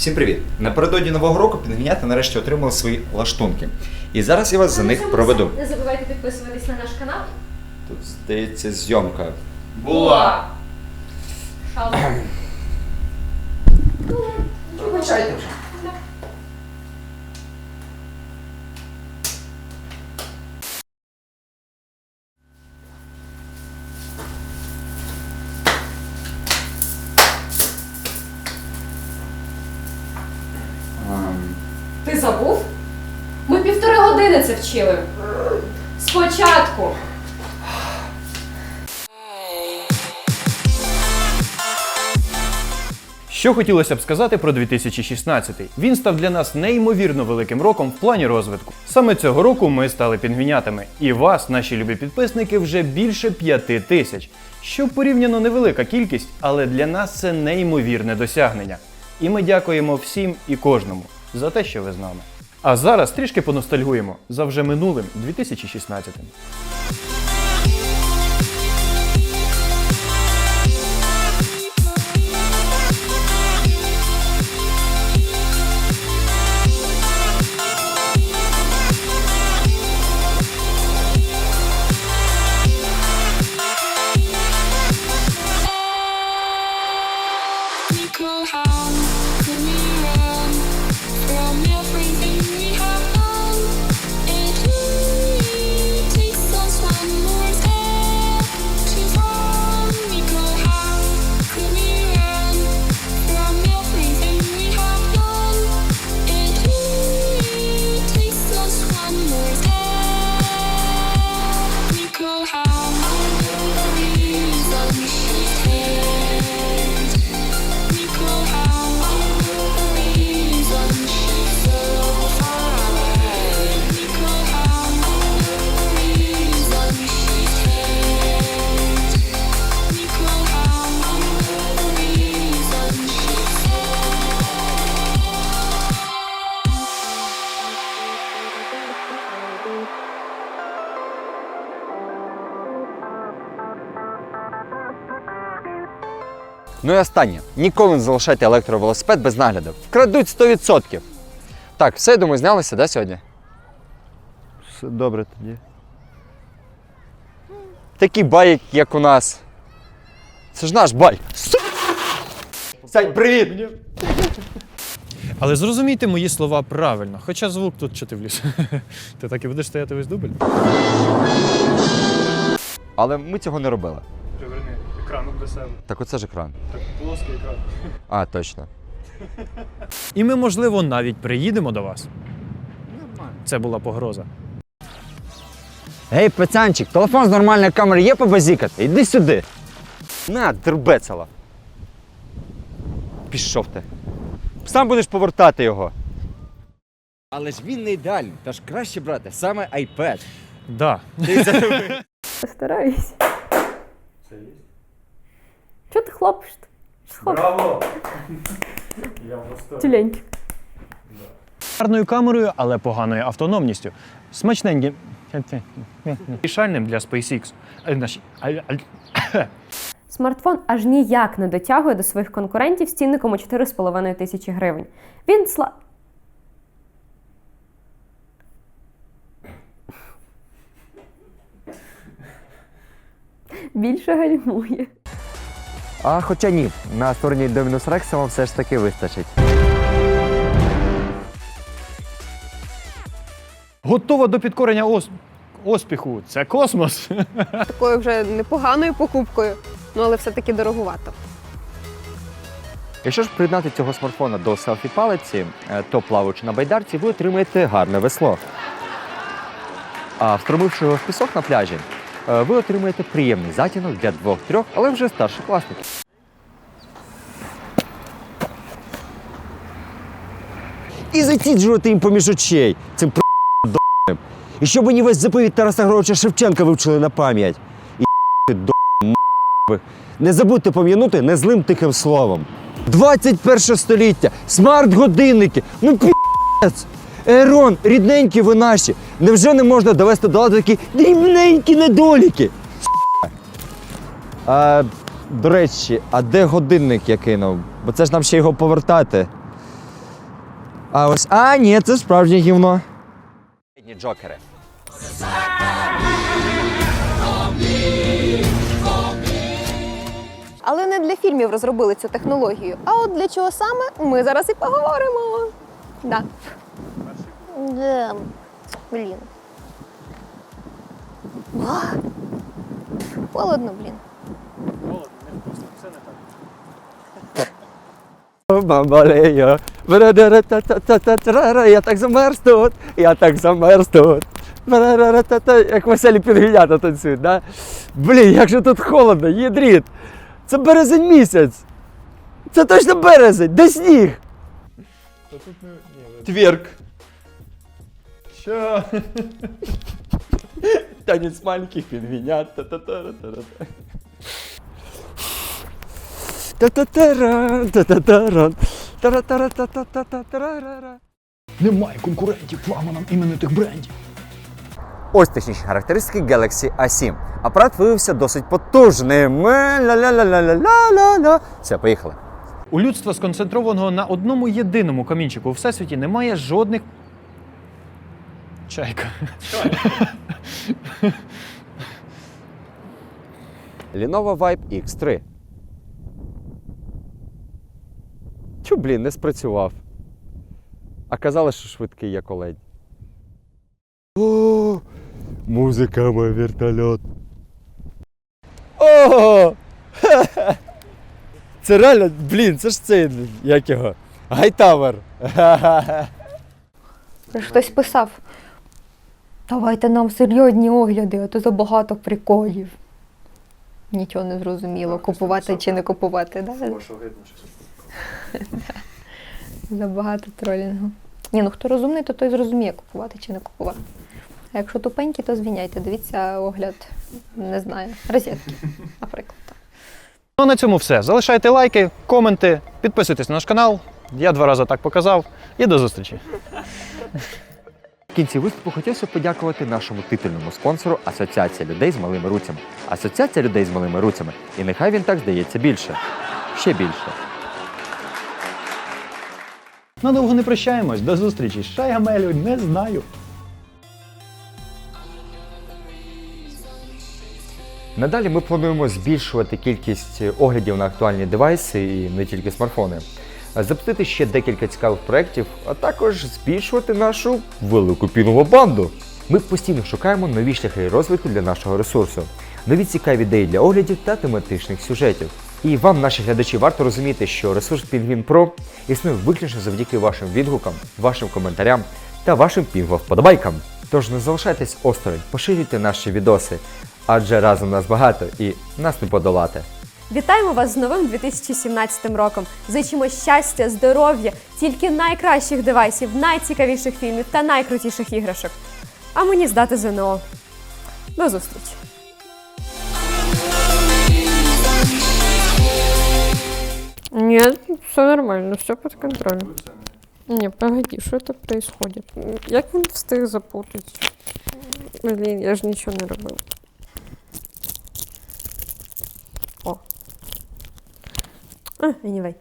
Всім привіт! Напередодні нового року пінгвінята нарешті отримали свої лаштунки. І зараз я вас за них проведу. Не забувайте підписуватись на наш канал. Тут здається зйомка. Шалом. Вибачайте вже. Забув? Ми півтори години це вчили. Спочатку. Що хотілося б сказати про 2016? Він став для нас неймовірно великим роком в плані розвитку. Саме цього року ми стали пінгвінятами, і вас, наші любі підписники, вже більше п'яти тисяч. Що порівняно невелика кількість, але для нас це неймовірне досягнення. І ми дякуємо всім і кожному за те, що ви з нами. А зараз трішки поностальгуємо за вже минулим 2016. Ну і останнє. Ніколи не залишайте електровелосипед без нагляду. Вкрадуть 100%. Так, все, я думаю, знялися, да, сьогодні? Добре тоді. Такий байк, як у нас. Це ж наш байк. Сань, привіт! Але зрозумійте мої слова правильно, хоча звук тут що ти вліз. Ти так і будеш стояти весь дубль? Але ми цього не робили. Себе. Так оце ж екран. Так, плоский екран. А, точно. І ми, можливо, навіть приїдемо до вас. Нормально. Це була погроза. Гей, пацанчик, телефон з нормальної камери є побазікати? Іди сюди. На, дербецела. Пішов ти. Сам будеш повертати його. Але ж він не ідеальний, тож краще брати саме iPad. Да. Постараюсь. Чого ти хлопиш? Браво! Тюленьки. Гарною камерою, але поганою автономністю. Смачненьким. Рішальним для SpaceX. Е, наші- аль- аль- Смартфон аж ніяк не дотягує до своїх конкурентів з цінником у 4,5 тисячі гривень. Він сла. Більше гальмує. А хоча ні, на стороні Домінус Рекса вам все ж таки вистачить. Готова до підкорення ос... оспіху. Це космос. такою вже непоганою покупкою, ну але все-таки дорогувато. Якщо ж приєднати цього смартфона до селфі палиці, е, то плаваючи на байдарці, ви отримаєте гарне весло. А встромивши його в пісок на пляжі, ви отримаєте приємний затінок для двох-трьох, але вже старшокласників. І заціджувати їм поміж очей цим про***ним. І щоб мені весь заповідь Тараса Григоровича Шевченка вивчили на пам'ять. І до Не забудьте пом'янути незлим тихим словом. 21 століття, смарт-годинники, ну пі***ць. Ерон, рідненькі ви наші. Невже не можна довести до ладу такі дрібненькі недоліки? А, до речі, а де годинник я кинув? Бо це ж нам ще його повертати. А ось. А, ні, це справжнє гівно. Джокери. Але не для фільмів розробили цю технологію. А от для чого саме, ми зараз і поговоримо. Да. Да. Блін. Ва. Холодно, блін. Бамбалея. Бра-да-ра-та-та-та-та-ра-ра. Я так замерз тут, я так замерз тут. Бра-ра-ра-та-та. Як веселі пінгвінята танцюють, да? Блін, як же тут холодно, єдріт. Це березень місяць. Це точно березень, де сніг? Тверк. Що? Танець маленьких тара-тара-та-та-та-та-тара-ра. Немає конкурентів флагманам іменитих брендів. Ось технічні характеристики Galaxy A7. Апарат виявився досить потужним. Ля-ля-ля-ля-ля-ля-ля. Все, поїхали. У людства, сконцентрованого на одному єдиному камінчику у всесвіті, немає жодних. Чайка. Lenovo Vibe X3. Чу, блін, не спрацював. А казали, що швидкий як олень. О, музика мой вертольот. О! Ха-ха! Це реально, блін, це ж цей, як його? Гайтавер. Хтось писав, давайте нам серйозні огляди, а то забагато приколів. Нічого не зрозуміло, купувати чи не купувати, да? Забагато тролінгу. Ні, ну хто розумний, то той зрозуміє, купувати чи не купувати. А якщо тупенький, то звіняйте, дивіться огляд, не знаю, розетки, наприклад. Ну на цьому все. Залишайте лайки, коменти, підписуйтесь на наш канал. Я два рази так показав. І до зустрічі. В кінці виступу хотівся подякувати нашому титульному спонсору Асоціація людей з малими руцями. Асоціація людей з малими руцями. І нехай він так здається більше. Ще більше. Надовго не прощаємось. До зустрічі. Шайгамелю, не знаю. Надалі ми плануємо збільшувати кількість оглядів на актуальні девайси і не тільки смартфони. Запустити ще декілька цікавих проєктів, а також збільшувати нашу велику пінову банду. Ми постійно шукаємо нові шляхи розвитку для нашого ресурсу, нові цікаві ідеї для оглядів та тематичних сюжетів. І вам, наші глядачі, варто розуміти, що ресурс Pingvin Pro існує виключно завдяки вашим відгукам, вашим коментарям та вашим пінго-вподобайкам. Тож не залишайтесь осторонь, поширюйте наші відоси, адже разом нас багато і нас не подолати. Вітаємо вас з новим 2017 роком. Зичимо щастя, здоров'я, тільки найкращих девайсів, найцікавіших фільмів та найкрутіших іграшок. А мені здати ЗНО. До зустрічі! Нет, все нормально, все под контролем. Не, погоди, что это происходит? Як він встиг запутать? Блін, я ж нічого не робив. О. А, anyway.